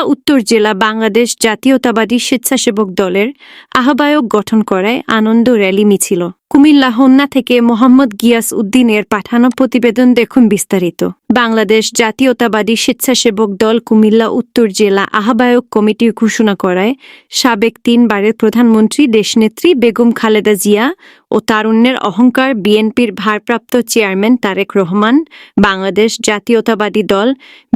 কুমিল্লা উত্তর জেলা বাংলাদেশ জাতীয়তাবাদী স্বেচ্ছাসেবক দলের আহ্বায়ক গঠন করায় আনন্দ র্যালি মিছিল। কুমিল্লা হন্যা থেকে মোহাম্মদ গিয়াস উদ্দিনের পাঠানো প্রতিবেদন দেখুন বিস্তারিত। বাংলাদেশ জাতীয়তাবাদী স্বেচ্ছাসেবক দল কুমিল্লা উত্তর জেলা আহ্বায়ক কমিটির ঘোষণা করায় সাবেক তিনবারের প্রধানমন্ত্রী দেশনেত্রী বেগম খালেদা জিয়া ও তারুণ্যের অহংকার বিএনপির ভারপ্রাপ্ত চেয়ারম্যান তারেক রহমান, বাংলাদেশ জাতীয়তাবাদী দল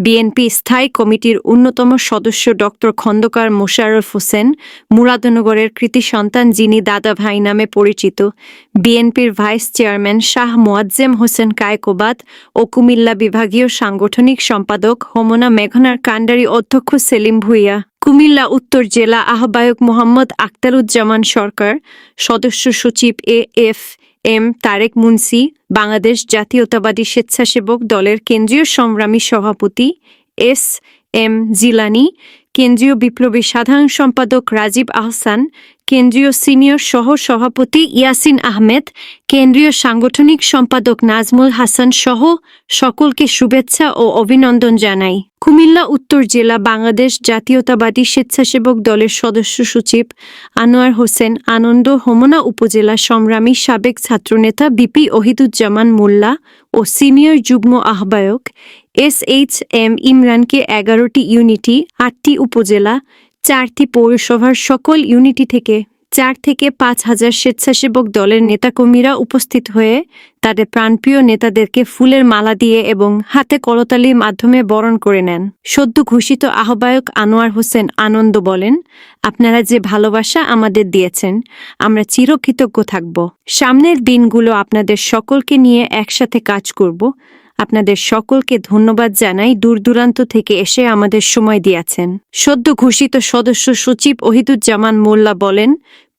বিএনপি স্থায়ী কমিটির অন্যতম সদস্য ডক্টর খন্দকার মোশাররফ হোসেন, মুরাদনগরের কৃতি সন্তান যিনি দাদা ভাই নামে পরিচিত। বিএনপির ভাইস চেয়ারম্যান শাহ মোয়াজ্জেম হোসেন কায়কোবাদ ও কুমিল্লা বিভাগীয় সাংগঠনিক সম্পাদক হোমনা মেঘনার কাণ্ডারি অধ্যক্ষ সেলিম ভুইয়া। কুমিল্লা উত্তর জেলা আহ্বায়ক মোহাম্মদ আক্তারুজ্জামান সরকার, সদস্য সচিব A F M Tarek Munshi, Bangladesh জাতীয়তাবাদী স্বেচ্ছাসেবক দলের কেন্দ্রীয় সংগ্রামী সভাপতি এস এম জিলানি কেন্দ্রীয় বিপ্লবী সাধারণ সম্পাদক রাজীব আহসান, কেন্দ্রীয় সিনিয়র সহ সভাপতি ইয়াসিন আহমেদ, কেন্দ্রীয় সাংগঠনিক সম্পাদক নাজমুল হাসান সহ সকলকে শুভেচ্ছা ও অভিনন্দন জানাই। কুমিল্লা, উত্তর জেলা বাংলাদেশ জাতীয়তাবাদী স্বেচ্ছাসেবক দলের সদস্য সচিব আনোয়ার হোসেন আনন্দ হোমনা, উপজেলা সংগ্রামী সাবেক ছাত্রনেতা বিপি ওহিদুজ্জামান মোল্লা ও সিনিয়র যুগ্ম আহ্বায়ক এস এইচ এম ইমরানকে এগারোটি ইউনিটি আটটি উপজেলা, চারটি পৌরসভার সকল ইউনিটি থেকে চার থেকে পাঁচ হাজার স্বেচ্ছাসেবক দলের নেতাকর্মীরা উপস্থিত হয়ে তাদের প্রাণপ্রিয় নেতাদেরকে ফুলের মালা দিয়ে এবং হাতে করতালির মাধ্যমে বরণ করে নেন। সদ্য ঘোষিত আহ্বায়ক আনোয়ার হোসেন আনন্দ বলেন, আপনারা যে ভালোবাসা আমাদের দিয়েছেন, আমরা চিরকৃতজ্ঞ থাকব। সামনের দিনগুলো আপনাদের সকলকে নিয়ে একসাথে কাজ করব। আপনাদের সকলকে ধন্যবাদ জানাই দূর দূরান্ত থেকে এসে আমাদের সময় দিয়েছেন। সদ্য ঘোষিত সদস্য সচিব ওহিদুজ্জামান মোল্লা বলেন,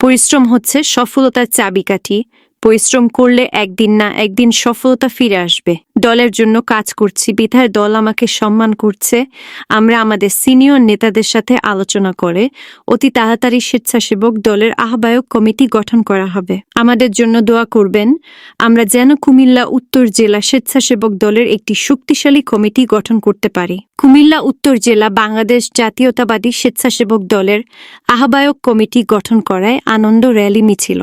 পরিশ্রম হচ্ছে সফলতার চাবিকাঠি। পরিশ্রম করলে একদিন না একদিন সফলতা ফিরে আসবে। দলের জন্য কাজ করছি, বিধায় দল আমাকে সম্মান করছে, আমরা আমাদের সিনিয়র নেতাদের সাথে আলোচনা করে অতি তাড়াতাড়ি স্বেচ্ছাসেবক দলের আহ্বায়ক কমিটি গঠন করা হবে। আমাদের জন্য দোয়া করবেন, আমরা যেন কুমিল্লা উত্তর জেলা স্বেচ্ছাসেবক দলের একটি শক্তিশালী কমিটি গঠন করতে পারি। কুমিল্লা উত্তর জেলা বাংলাদেশ জাতীয়তাবাদী স্বেচ্ছাসেবক দলের আহ্বায়ক কমিটি গঠন করায় আনন্দ র্যালি মিছিল।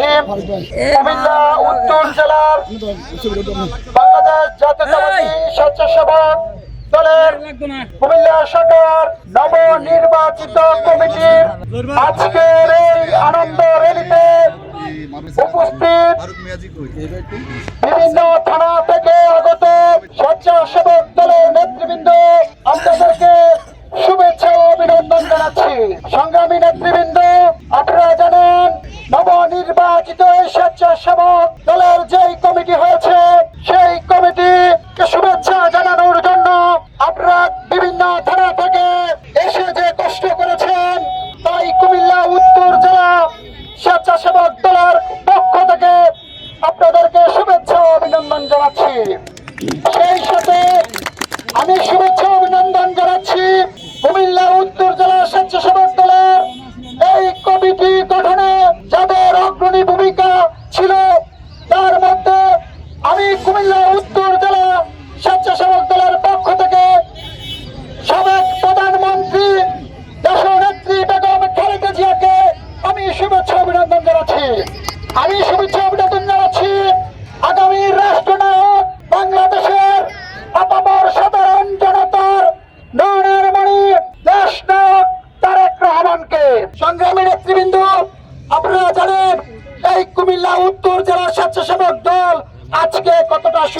রহমানির রহিম কুমিল্লা উত্তর জেলার বাংলাদেশ জাতীয়তাবাদী স্বেচ্ছাসেবক দলের কুমিল্লা শাখার নবনির্বাচিত কমিটির আজকের এই আনন্দ র্যালিতে উপস্থিত বিভিন্ন স্বেচ্ছাসেবক দলের পক্ষ থেকে আপনাদেরকে শুভেচ্ছা অভিনন্দন জানাচ্ছি। সেই সাথে আমি শুভেচ্ছা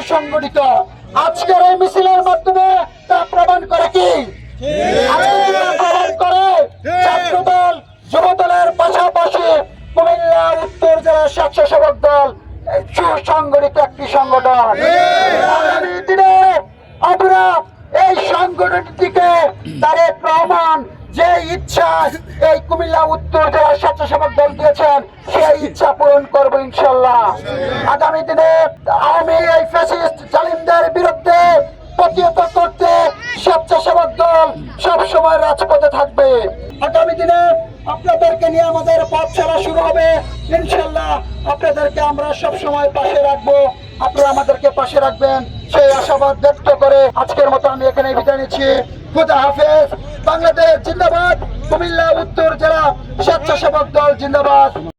সুসংগঠিত আজকের এই মিছিলের মাধ্যমে তা প্রমাণ করে কি? আজকে প্রমাণ করে ছাত্রদল যুবদলের পাশাপাশি কুমিল্লা উত্তর জেলা স্বেচ্ছাসেবক দল সুসংগঠিত একটি সংগঠন। আগামী দিনে আমরা এই সংগঠনটিকে তার প্রমাণ যে ইচ্ছা, এই কুমিল্লা উত্তর জেলা স্বেচ্ছাসেবক দল দিয়েছেন, সেই ইচ্ছা পূরণ করব ইনশাল্লাহ। আগামী দিনে আমি এই ফ্যাসিস্ট জালিমদের বিরুদ্ধে প্রতিহত করতে স্বেচ্ছাসেবক দল সবসময় রাজপথে থাকবে। আগামী দিনে আপনাদেরকে নিয়ে আমাদের পথ শুরু হবে। ইনশাল্লাহ আপনাদেরকে আমরা সব সময় পাশে রাখব। আপনারা আমাদেরকে পাশে রাখবেন। সেই আশাবাদ ব্যক্ত করে আজকের মতো আমি এখানে বিদায় নিচ্ছি। খুদা হাফেজ। বাংলাদেশ জিন্দাবাদ। কুমিল্লা উত্তর জেলা স্বেচ্ছাসেবক দল জিন্দাবাদ।